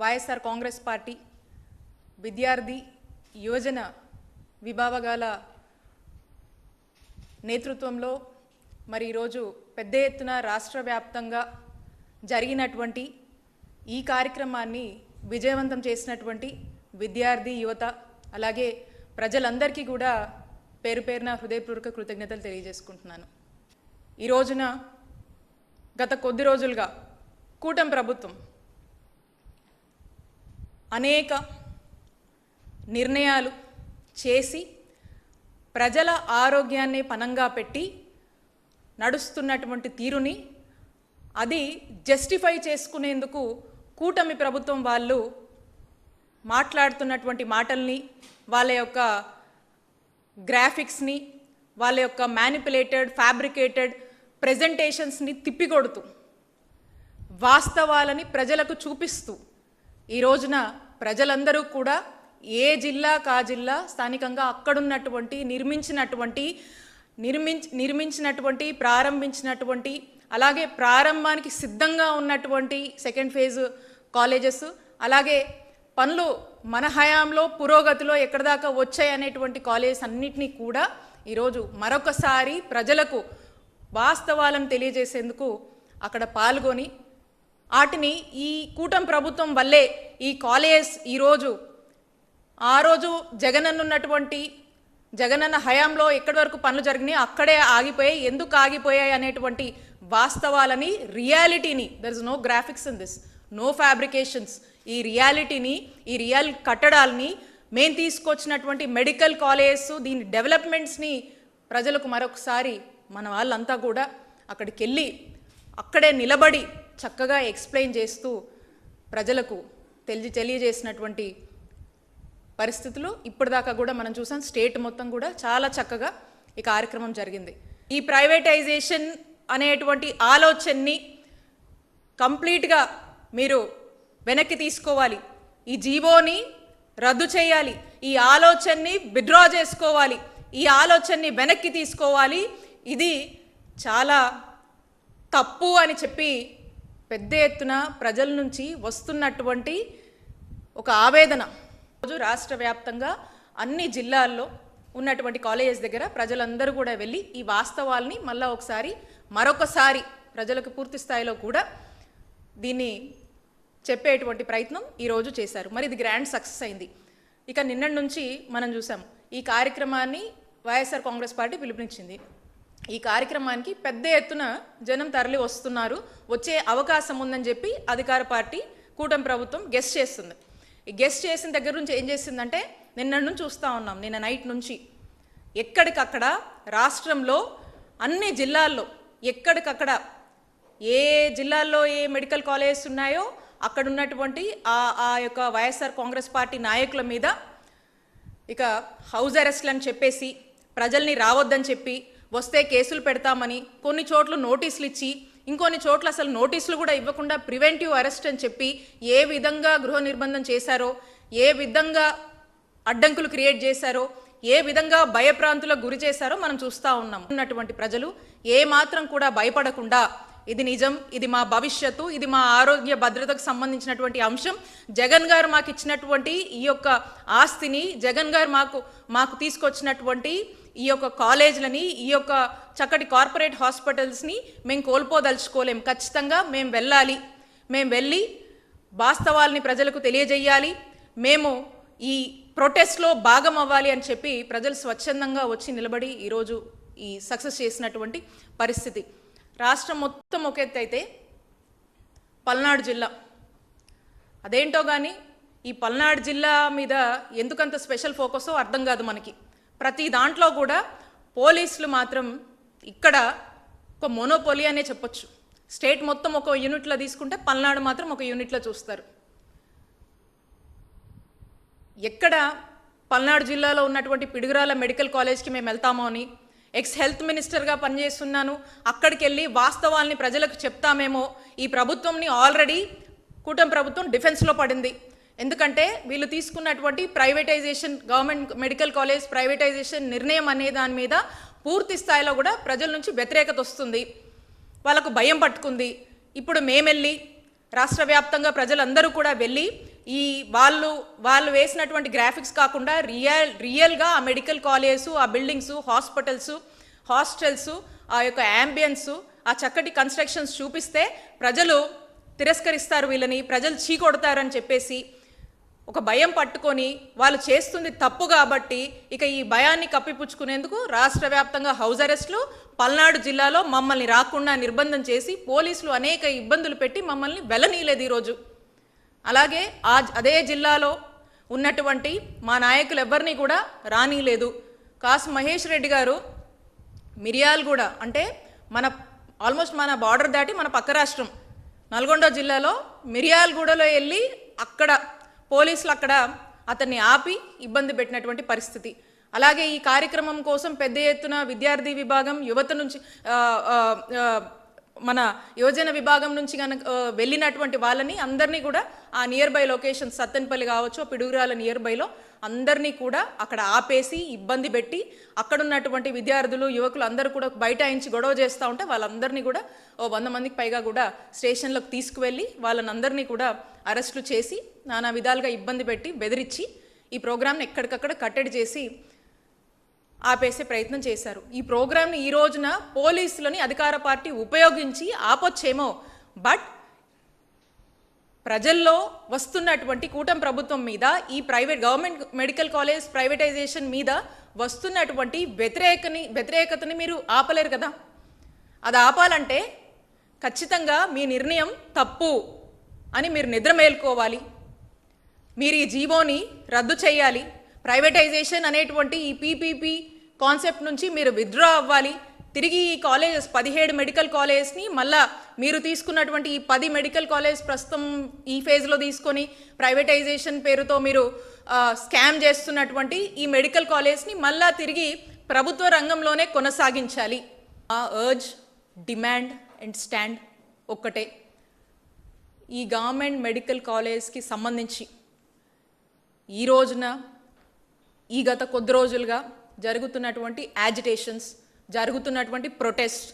YSR Congress party విద్యార్థి యువజన విభాగాల నేతృత్వంలో మరి ఈరోజు పెద్ద ఎత్తున రాష్ట్ర వ్యాప్తంగా జరిగినటువంటి ఈ కార్యక్రమాన్ని విజయవంతం చేసినటువంటి విద్యార్థి యువత అలాగే ప్రజలందరికీ కూడా పేరు పేరున హృదయపూర్వక కృతజ్ఞతలు తెలియజేసుకుంటున్నాను. ఈ రోజున గత కొద్ది రోజులుగా కూటమి ప్రభుత్వం అనేక నిర్ణయాలు చేసి ప్రజల ఆరోగ్యాన్ని పనంగా పెట్టి నడుస్తున్నటువంటి తీరుని అది జస్టిఫై చేసుకునేందుకు కూటమి ప్రభుత్వం వాళ్ళు మాట్లాడుతున్నటువంటి మాటల్ని వాళ్ళ యొక్క గ్రాఫిక్స్ని వాళ్ళ యొక్క మ్యానిపులేటెడ్ ఫ్యాబ్రికేటెడ్ ప్రజెంటేషన్స్ని తిప్పికొడుతూ వాస్తవాలని ప్రజలకు చూపిస్తూ ఈ రోజున ప్రజలందరూ కూడా ఏ జిల్లా కా జిల్లా స్థానికంగా అక్కడున్నటువంటి నిర్మించినటువంటి నిర్మించి నిర్మించినటువంటి ప్రారంభించినటువంటి అలాగే ప్రారంభానికి సిద్ధంగా ఉన్నటువంటి సెకండ్ ఫేజ్ కాలేజెస్ అలాగే పనులు మన హయాంలో పురోగతిలో ఎక్కడి దాకా వచ్చాయనేటువంటి కాలేజెస్ అన్నిటినీ కూడా ఈరోజు మరొకసారి ప్రజలకు వాస్తవాలను తెలియజేసేందుకు అక్కడ పాల్గొని వాటిని ఈ కూటమి ప్రభుత్వం వల్లే ఈ కాలేజ్ ఈరోజు ఆ రోజు జగనన్న ఉన్నటువంటి జగనన్న హయాంలో ఎక్కడి వరకు పనులు జరిగినాయి అక్కడే ఆగిపోయాయి ఎందుకు ఆగిపోయాయి అనేటువంటి వాస్తవాలని రియాలిటీని there is no graphics in this no fabrications ఈ రియాలిటీని ఈ రియల్ కట్టడాల్ని మేము తీసుకొచ్చినటువంటి మెడికల్ కాలేజెస్ దీని డెవలప్మెంట్స్ని ప్రజలకు మరొకసారి మన వాళ్ళంతా కూడా అక్కడికి వెళ్ళి అక్కడే నిలబడి చక్కగా ఎక్స్ప్లెయిన్ చేస్తూ ప్రజలకు తెలియ తెలియజేసినటువంటి పరిస్థితులు ఇప్పటిదాకా కూడా మనం చూసాం. స్టేట్ మొత్తం కూడా చాలా చక్కగా ఈ కార్యక్రమం జరిగింది. ఈ ప్రైవేటైజేషన్ అనేటువంటి ఆలోచనని కంప్లీట్గా మీరు వెనక్కి తీసుకోవాలి. ఈ జీవోని రద్దు చేయాలి. ఈ ఆలోచనని విత్డ్రా చేసుకోవాలి. ఈ ఆలోచనని వెనక్కి తీసుకోవాలి. ఇది చాలా తప్పు అని చెప్పి పెద్ద ఎత్తున ప్రజల నుంచి వస్తున్నటువంటి ఒక ఆవేదన. రోజు రాష్ట్ర వ్యాప్తంగా అన్ని జిల్లాల్లో ఉన్నటువంటి కాలేజెస్ దగ్గర ప్రజలందరూ కూడా వెళ్ళి ఈ వాస్తవాల్ని మళ్ళా ఒకసారి మరొకసారి ప్రజలకు పూర్తి స్థాయిలో కూడా దీన్ని చెప్పేటువంటి ప్రయత్నం ఈరోజు చేశారు. మరి ఇది గ్రాండ్ సక్సెస్ అయింది. ఇక నిన్నటి నుంచి మనం చూసాం ఈ కార్యక్రమాన్ని వైఎస్ఆర్ కాంగ్రెస్ పార్టీ పిలుపునిచ్చింది. ఈ కార్యక్రమానికి పెద్ద ఎత్తున జనం తరలి వస్తున్నారు. వచ్చే అవకాశం ఉందని చెప్పి అధికార పార్టీ కూటమి ప్రభుత్వం గెస్ట్ చేస్తుంది. ఈ గెస్ట్ చేసిన దగ్గర నుంచి ఏం చేసిందంటే నిన్న నుంచి చూస్తూ ఉన్నాం నిన్న నైట్ నుంచి. ఎక్కడికక్కడ రాష్ట్రంలో అన్ని జిల్లాల్లో ఎక్కడికక్కడ ఏ జిల్లాల్లో ఏ మెడికల్ కాలేజెస్ ఉన్నాయో అక్కడ ఉన్నటువంటి ఆ ఆ యొక్క వైఎస్ఆర్ కాంగ్రెస్ పార్టీ నాయకుల మీద ఇక హౌస్ అరెస్ట్లు అని చెప్పేసి ప్రజల్ని రావద్దని చెప్పి వస్తే కేసులు పెడతామని కొన్ని చోట్ల నోటీసులు ఇచ్చి ఇంకొన్ని చోట్ల అసలు నోటీసులు కూడా ఇవ్వకుండా ప్రివెంటివ్ అరెస్ట్ అని చెప్పి ఏ విధంగా గృహ నిర్బంధం చేశారో ఏ విధంగా అడ్డంకులు క్రియేట్ చేశారో ఏ విధంగా భయప్రాంతులకు గురి చేశారో మనం చూస్తూ ఉన్నాం. ఉన్నటువంటి ప్రజలు ఏ మాత్రం కూడా భయపడకుండా ఇది నిజం ఇది మా భవిష్యత్తు ఇది మా ఆరోగ్య భద్రతకు సంబంధించినటువంటి అంశం. జగన్ గారు మాకు ఇచ్చినటువంటి ఈ యొక్క ఆస్తిని జగన్ గారు మాకు మాకు తీసుకొచ్చినటువంటి ఈ యొక్క కాలేజీలని ఈ యొక్క చక్కటి కార్పొరేట్ హాస్పిటల్స్ని మేము కోల్పోదలుచుకోలేం. ఖచ్చితంగా మేము వెళ్ళాలి. మేము వెళ్ళి వాస్తవాల్ని ప్రజలకు తెలియజేయాలి. మేము ఈ ప్రొటెస్ట్లో భాగం అవ్వాలి అని చెప్పి ప్రజలు స్వచ్ఛందంగా వచ్చి నిలబడి ఈరోజు ఈ సక్సెస్ చేసినటువంటి పరిస్థితి. రాష్ట్రం మొత్తం ఒక ఎత్తు అయితే పల్నాడు జిల్లా. అదేంటో కానీ ఈ పల్నాడు జిల్లా మీద ఎందుకంత స్పెషల్ ఫోకసో అర్థం కాదు మనకి. ప్రతి దాంట్లో కూడా పోలీసులు మాత్రం ఇక్కడ ఒక మోనోపోలి అనే చెప్పొచ్చు. స్టేట్ మొత్తం ఒక యూనిట్లో తీసుకుంటే పల్నాడు మాత్రం ఒక యూనిట్లో చూస్తారు. ఎక్కడ పల్నాడు జిల్లాలో ఉన్నటువంటి పిడుగురాల మెడికల్ కాలేజ్కి మేము వెళ్తామో అని ఎక్స్ హెల్త్ మినిస్టర్గా పనిచేస్తున్నాను. అక్కడికి వెళ్ళి వాస్తవాల్ని ప్రజలకు చెప్తామేమో. ఈ ప్రభుత్వంని ఆల్రెడీ కూటమి ప్రభుత్వం డిఫెన్స్లో పడింది. ఎందుకంటే వీళ్ళు తీసుకున్నటువంటి privatization government medical college privatization నిర్ణయం అనే దాని మీద పూర్తి స్థాయిలో కూడా ప్రజల నుంచి వ్యతిరేకత వస్తుంది. వాళ్ళకు భయం పట్టుకుంది. ఇప్పుడు మేమెళ్ళి రాష్ట్ర వ్యాప్తంగా ప్రజలందరూ కూడా వెళ్ళి ఈ వాళ్ళు వాళ్ళు వేసినటువంటి గ్రాఫిక్స్ కాకుండా రియల్ రియల్గా ఆ మెడికల్ కాలేజెస్ ఆ బిల్డింగ్స్ హాస్పిటల్స్ హాస్టల్స్ ఆ యొక్క యాంబియన్స్ ఆ చక్కటి కన్స్ట్రక్షన్స్ చూపిస్తే ప్రజలు తిరస్కరిస్తారు వీళ్ళని ప్రజలు చీకొడతారని చెప్పేసి ఒక భయం పట్టుకొని వాళ్ళు చేస్తుంది తప్పు కాబట్టి ఇక ఈ భయాన్ని కప్పిపుచ్చుకునేందుకు రాష్ట్ర వ్యాప్తంగా హౌస్ అరెస్టులు పల్నాడు జిల్లాలో మమ్మల్ని రాకుండా నిర్బంధం చేసి పోలీసులు అనేక ఇబ్బందులు పెట్టి మమ్మల్ని వెలనీయలేదు ఈరోజు. అలాగే ఆ అదే జిల్లాలో ఉన్నటువంటి మా నాయకులు ఎవరిని కూడా రానీలేదు. కాసు మహేష్ రెడ్డి గారు మిరియాలగూడ అంటే మన ఆల్మోస్ట్ మన బార్డర్ దాటి మన పక్క రాష్ట్రం. నల్గొండ జిల్లాలో మిరియాలగూడలో వెళ్ళి అక్కడ పోలీసులు అక్కడ అతన్ని ఆపి ఇబ్బంది పెట్టినటువంటి పరిస్థితి. అలాగే ఈ కార్యక్రమం కోసం పెద్ద ఎత్తున విద్యార్థి విభాగం యువత నుంచి మన యువజన విభాగం నుంచి కనుక వెళ్ళినటువంటి వాళ్ళని అందరినీ కూడా ఆ నియర్ బై లొకేషన్ సత్తెనపల్లి కావచ్చు పిడుగురాల నియర్ బైలో అందరినీ కూడా అక్కడ ఆపేసి ఇబ్బంది పెట్టి అక్కడ ఉన్నటువంటి విద్యార్థులు యువకులు అందరూ కూడా బైఠాయించి గొడవ చేస్తూ ఉంటే వాళ్ళందరినీ కూడా ఓ వంద మందికి పైగా కూడా స్టేషన్లకు తీసుకువెళ్ళి వాళ్ళని అందరినీ కూడా అరెస్టులు చేసి నానా విధాలుగా ఇబ్బంది పెట్టి బెదిరించి ఈ ప్రోగ్రామ్ని ఎక్కడికక్కడ కట్టడి చేసి ఆపేసే ప్రయత్నం చేశారు. ఈ ప్రోగ్రామ్ని ఈ రోజున పోలీసులని అధికార పార్టీ ఉపయోగించి ఆపొచ్చేమో. బట్ ప్రజల్లో వస్తున్నటువంటి కూటమి ప్రభుత్వం మీద ఈ private government medical college privatization మీద వస్తున్నటువంటి వ్యతిరేకని వ్యతిరేకతని మీరు ఆపలేరు కదా. అది ఆపాలంటే ఖచ్చితంగా మీ నిర్ణయం తప్పు అని మీరు నిద్ర మేల్కోవాలి. మీరు ఈ జీవోని రద్దు చేయాలి. ప్రైవేటైజేషన్ అనేటువంటి ఈ పీపీపీ కాన్సెప్ట్ నుంచి మీరు విత్డ్రా అవ్వాలి. తిరిగి ఈ కాలేజెస్ పదిహేడు మెడికల్ కాలేజెస్ని మళ్ళా మీరు తీసుకున్నటువంటి ఈ పది మెడికల్ కాలేజ్ ప్రస్తుతం ఈ ఫేజ్లో తీసుకొని ప్రైవేటైజేషన్ పేరుతో మీరు స్కామ్ చేస్తున్నటువంటి ఈ మెడికల్ కాలేజ్ని మళ్ళా తిరిగి ప్రభుత్వ రంగంలోనే కొనసాగించాలి. ఆ అర్జ్ డిమాండ్ అండ్ స్టాండ్ ఒక్కటే. ఈ గవర్నమెంట్ మెడికల్ కాలేజ్కి సంబంధించి ఈ రోజున ఈ గత కొద్ది రోజులుగా జరుగుతున్నటువంటి యాజిటేషన్స్ జరుగుతున్నటువంటి ప్రొటెస్ట్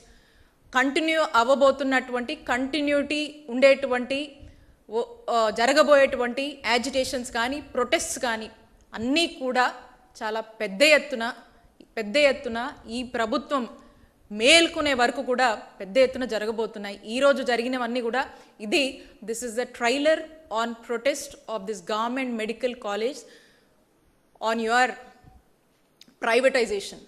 కంటిన్యూ అవ్వబోతున్నటువంటి కంటిన్యూటీ ఉండేటువంటి ఓ- జరగబోయేటువంటి యాజిటేషన్స్ కానీ ప్రొటెస్ట్స్ కానీ అన్నీ కూడా చాలా పెద్ద ఎత్తున పెద్ద ఎత్తున ఈ ప్రభుత్వం మేల్కొనే వరకు కూడా పెద్ద ఎత్తున జరగబోతున్నాయి. ఈ రోజు జరిగినవన్నీ కూడా ఇది this is the trailer on protest of this government medical college on your privatization.